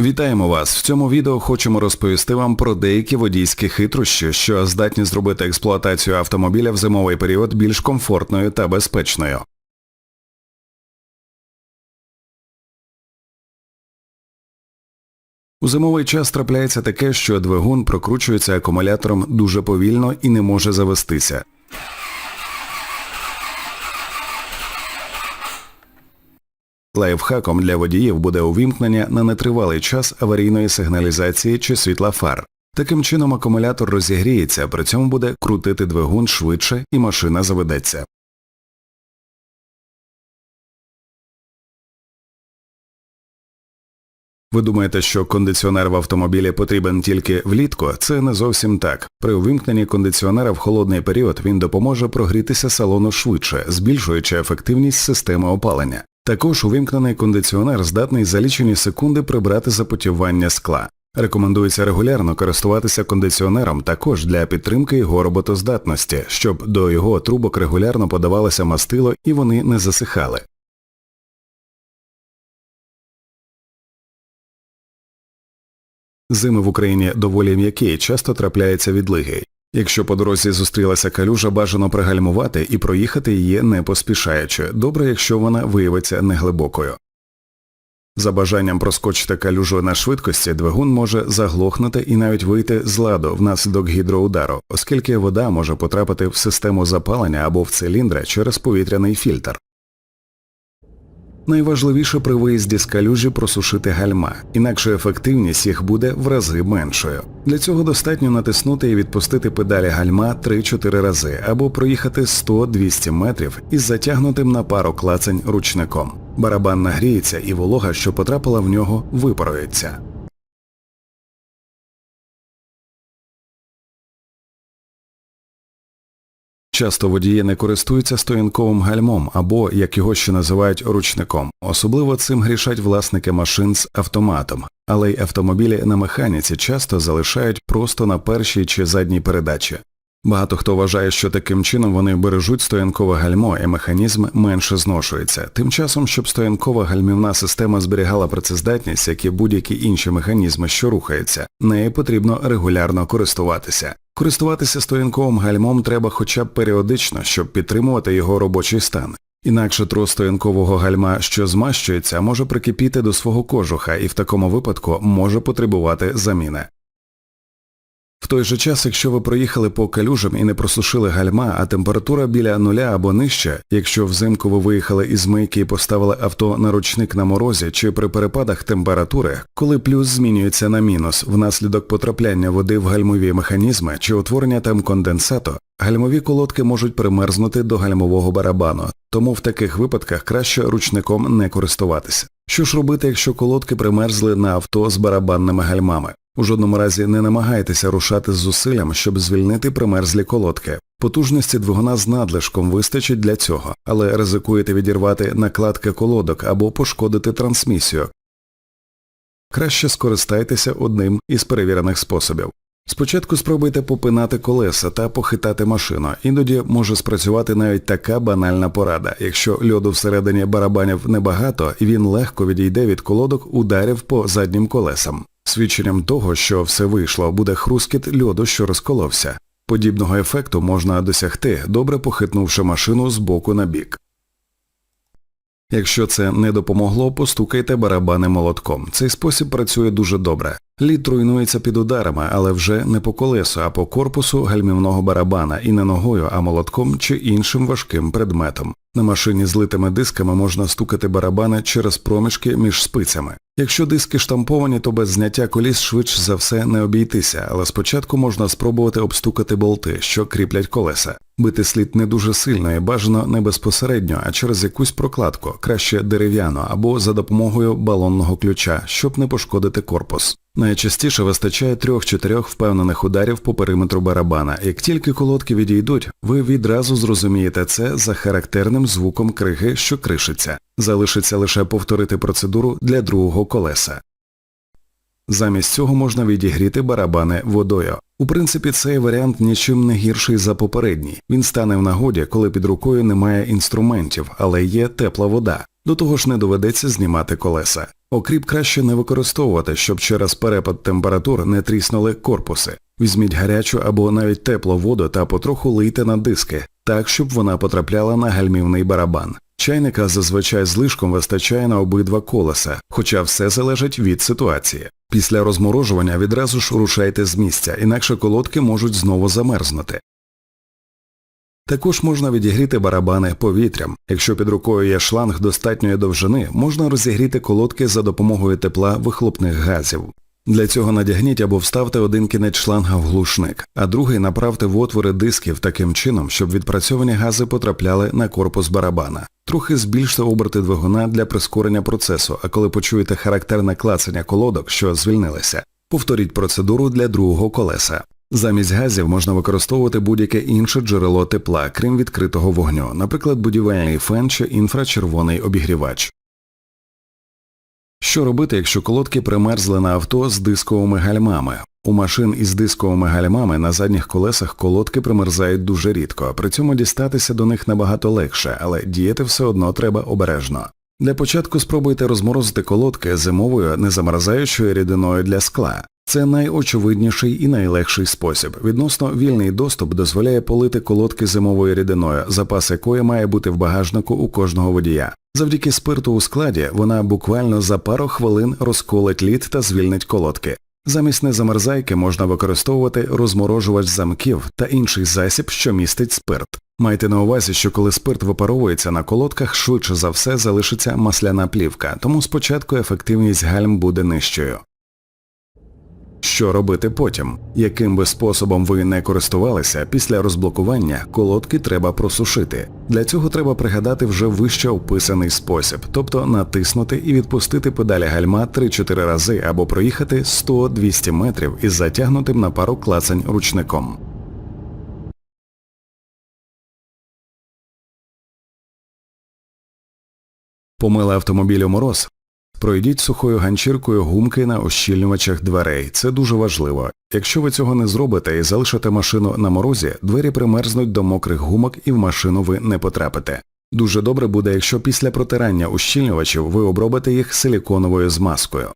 Вітаємо вас! В цьому відео хочемо розповісти вам про деякі водійські хитрощі, що здатні зробити експлуатацію автомобіля в зимовий період більш комфортною та безпечною. У зимовий час трапляється таке, що двигун прокручується акумулятором дуже повільно і не може завестися. Лайфхаком для водіїв буде увімкнення на нетривалий час аварійної сигналізації чи світла фар. Таким чином акумулятор розігріється, при цьому буде крутити двигун швидше і машина заведеться. Ви думаєте, що кондиціонер в автомобілі потрібен тільки влітку? Це не зовсім так. При увімкненні кондиціонера в холодний період він допоможе прогрітися салону швидше, збільшуючи ефективність системи опалення. Також увімкнений кондиціонер здатний за лічені секунди прибрати запотівання скла. Рекомендується регулярно користуватися кондиціонером також для підтримки його роботоздатності, щоб до його трубок регулярно подавалося мастило і вони не засихали. Зими в Україні доволі м'які, часто трапляється відлиги. Якщо по дорозі зустрілася калюжа, бажано пригальмувати і проїхати її не поспішаючи, добре, якщо вона виявиться неглибокою. За бажанням проскочити калюжу на швидкості, двигун може заглохнути і навіть вийти з ладу внаслідок гідроудару, оскільки вода може потрапити в систему запалення або в циліндри через повітряний фільтр. Найважливіше при виїзді з калюжі просушити гальма, інакше ефективність їх буде в рази меншою. Для цього достатньо натиснути і відпустити педалі гальма 3-4 рази або проїхати 100-200 метрів із затягнутим на пару клацань ручником. Барабан нагріється і волога, що потрапила в нього, випарується. Часто водії не користуються стоянковим гальмом або, як його ще називають, ручником. Особливо цим грішать власники машин з автоматом, але й автомобілі на механіці часто залишають просто на першій чи задній передачі. Багато хто вважає, що таким чином вони бережуть стоянкове гальмо і механізм менше зношується. Тим часом, щоб стоянкова гальмівна система зберігала працездатність, як і будь-які інші механізми, що рухаються, нею потрібно регулярно користуватися. Користуватися стоянковим гальмом треба хоча б періодично, щоб підтримувати його робочий стан. Інакше трос стоянкового гальма, що змащується, може прикипіти до свого кожуха і в такому випадку може потребувати заміни. Той же час, якщо ви проїхали по калюжам і не просушили гальма, а температура біля нуля або нижче, якщо взимку ви виїхали із мийки і поставили авто на ручник на морозі чи при перепадах температури, коли плюс змінюється на мінус внаслідок потрапляння води в гальмові механізми чи утворення там конденсату, гальмові колодки можуть примерзнути до гальмового барабану, тому в таких випадках краще ручником не користуватися. Що ж робити, якщо колодки примерзли на авто з барабанними гальмами? У жодному разі не намагайтеся рушати з зусиллям, щоб звільнити примерзлі колодки. Потужності двигуна з надлишком вистачить для цього, але ризикуєте відірвати накладки колодок або пошкодити трансмісію. Краще скористайтеся одним із перевірених способів. Спочатку спробуйте попинати колеса та похитати машину, іноді може спрацювати навіть така банальна порада. Якщо льоду всередині барабанів небагато, він легко відійде від колодок ударів по заднім колесам. Свідченням того, що все вийшло, буде хрускіт льоду, що розколовся. Подібного ефекту можна досягти, добре похитнувши машину з боку на бік. Якщо це не допомогло, постукайте барабани молотком. Цей спосіб працює дуже добре. Лід руйнується під ударами, але вже не по колесу, а по корпусу гальмівного барабана і не ногою, а молотком чи іншим важким предметом. На машині з литими дисками можна стукати барабани через проміжки між спицями. Якщо диски штамповані, то без зняття коліс швидше за все не обійтися, але спочатку можна спробувати обстукати болти, що кріплять колеса. Бити слід не дуже сильно і бажано не безпосередньо, а через якусь прокладку, краще дерев'яну або за допомогою балонного ключа, щоб не пошкодити корпус. Найчастіше вистачає трьох-чотирьох впевнених ударів по периметру барабана. Як тільки колодки відійдуть, ви відразу зрозумієте це за характерним звуком криги, що кришиться. Залишиться лише повторити процедуру для другого колеса. Замість цього можна відігріти барабани водою. У принципі, цей варіант нічим не гірший за попередній. Він стане в нагоді, коли під рукою немає інструментів, але є тепла вода. До того ж не доведеться знімати колеса. Окріп краще не використовувати, щоб через перепад температур не тріснули корпуси. Візьміть гарячу або навіть теплу воду та потроху лийте на диски, так, щоб вона потрапляла на гальмівний барабан. Чайника зазвичай злишком вистачає на обидва колеса, хоча все залежить від ситуації. Після розморожування відразу ж рушайте з місця, інакше колодки можуть знову замерзнути. Також можна відігріти барабани повітрям. Якщо під рукою є шланг достатньої довжини, можна розігріти колодки за допомогою тепла вихлопних газів. Для цього надягніть або вставте один кінець шланга в глушник, а другий направте в отвори дисків таким чином, щоб відпрацьовані гази потрапляли на корпус барабана. Трохи збільште оберти двигуна для прискорення процесу, а коли почуєте характерне клацання колодок, що звільнилися, повторіть процедуру для другого колеса. Замість газів можна використовувати будь-яке інше джерело тепла, крім відкритого вогню, наприклад, будівельний фен чи інфрачервоний обігрівач. Що робити, якщо колодки примерзли на авто з дисковими гальмами? У машин із дисковими гальмами на задніх колесах колодки примерзають дуже рідко, при цьому дістатися до них набагато легше, але діяти все одно треба обережно. Для початку спробуйте розморозити колодки зимовою незамерзаючою рідиною для скла. Це найочевидніший і найлегший спосіб. Відносно вільний доступ дозволяє полити колодки зимовою рідиною, запас якої має бути в багажнику у кожного водія. Завдяки спирту у складі вона буквально за пару хвилин розколить лід та звільнить колодки. Замість незамерзайки можна використовувати розморожувач замків та інший засіб, що містить спирт. Майте на увазі, що коли спирт випаровується на колодках, швидше за все залишиться масляна плівка, тому спочатку ефективність гальм буде нижчою. Що робити потім? Яким би способом ви не користувалися, після розблокування колодки треба просушити. Для цього треба пригадати вже вище описаний спосіб, тобто натиснути і відпустити педалі гальма 3-4 рази або проїхати 100-200 метрів із затягнутим на пару клацань ручником. Помили автомобіль у мороз, Пройдіть сухою ганчіркою гумки на ощільнювачах дверей. Це дуже важливо. Якщо ви цього не зробите і залишите машину на морозі, двері примерзнуть до мокрих гумок і в машину ви не потрапите. Дуже добре буде, якщо після протирання ущільнювачів ви обробите їх силіконовою змазкою.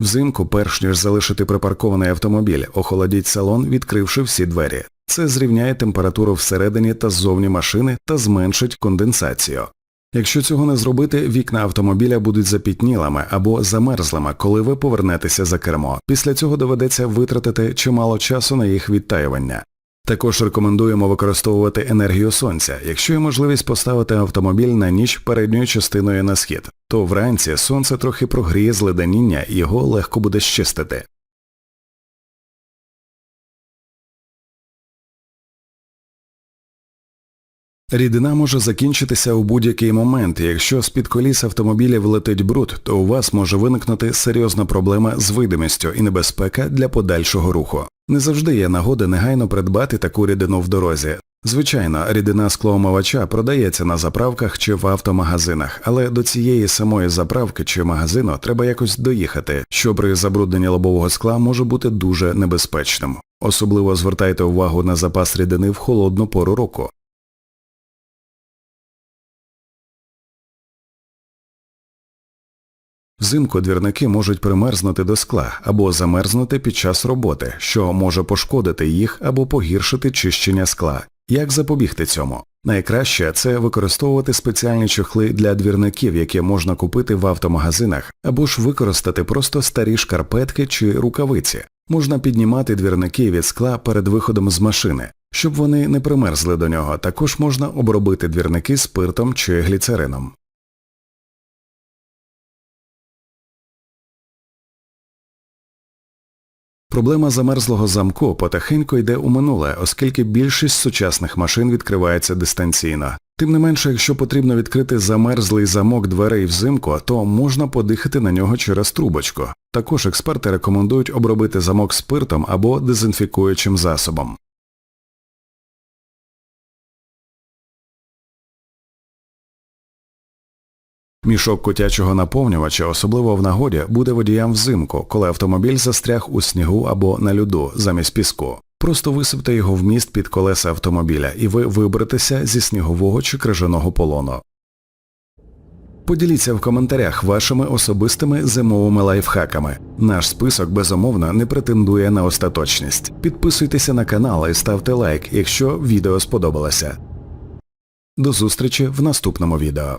Взимку, перш ніж залишити припаркований автомобіль, охолодіть салон, відкривши всі двері. Це зрівняє температуру всередині та ззовні машини та зменшить конденсацію. Якщо цього не зробити, вікна автомобіля будуть запітнілими або замерзлими, коли ви повернетеся за кермо. Після цього доведеться витратити чимало часу на їх відтаювання. Також рекомендуємо використовувати енергію сонця. Якщо є можливість поставити автомобіль на ніч передньою частиною на схід, то вранці сонце трохи прогріє зледеніння і його легко буде щистити. Рідина може закінчитися у будь-який момент, якщо з-під коліс автомобіля влетить бруд, то у вас може виникнути серйозна проблема з видимістю і небезпека для подальшого руху. Не завжди є нагода негайно придбати таку рідину в дорозі. Звичайно, рідина склоомивача продається на заправках чи в автомагазинах, але до цієї самої заправки чи магазину треба якось доїхати, що при забрудненні лобового скла може бути дуже небезпечним. Особливо звертайте увагу на запас рідини в холодну пору року. Взимку двірники можуть примерзнути до скла або замерзнути під час роботи, що може пошкодити їх або погіршити чищення скла. Як запобігти цьому? Найкраще це використовувати спеціальні чохли для двірників, які можна купити в автомагазинах, або ж використати просто старі шкарпетки чи рукавиці. Можна піднімати двірники від скла перед виходом з машини, щоб вони не примерзли до нього. Також можна обробити двірники спиртом чи гліцерином. Проблема замерзлого замку потихеньку йде у минуле, оскільки більшість сучасних машин відкривається дистанційно. Тим не менше, якщо потрібно відкрити замерзлий замок дверей взимку, то можна подихати на нього через трубочку. Також експерти рекомендують обробити замок спиртом або дезінфікуючим засобом. Мішок котячого наповнювача, особливо в нагоді, буде водіям взимку, коли автомобіль застряг у снігу або на льоду замість піску. Просто висипте його в міст під колеса автомобіля, і ви виберетеся зі снігового чи крижаного полону. Поділіться в коментарях вашими особистими зимовими лайфхаками. Наш список безумовно не претендує на остаточність. Підписуйтеся на канал і ставте лайк, якщо відео сподобалося. До зустрічі в наступному відео.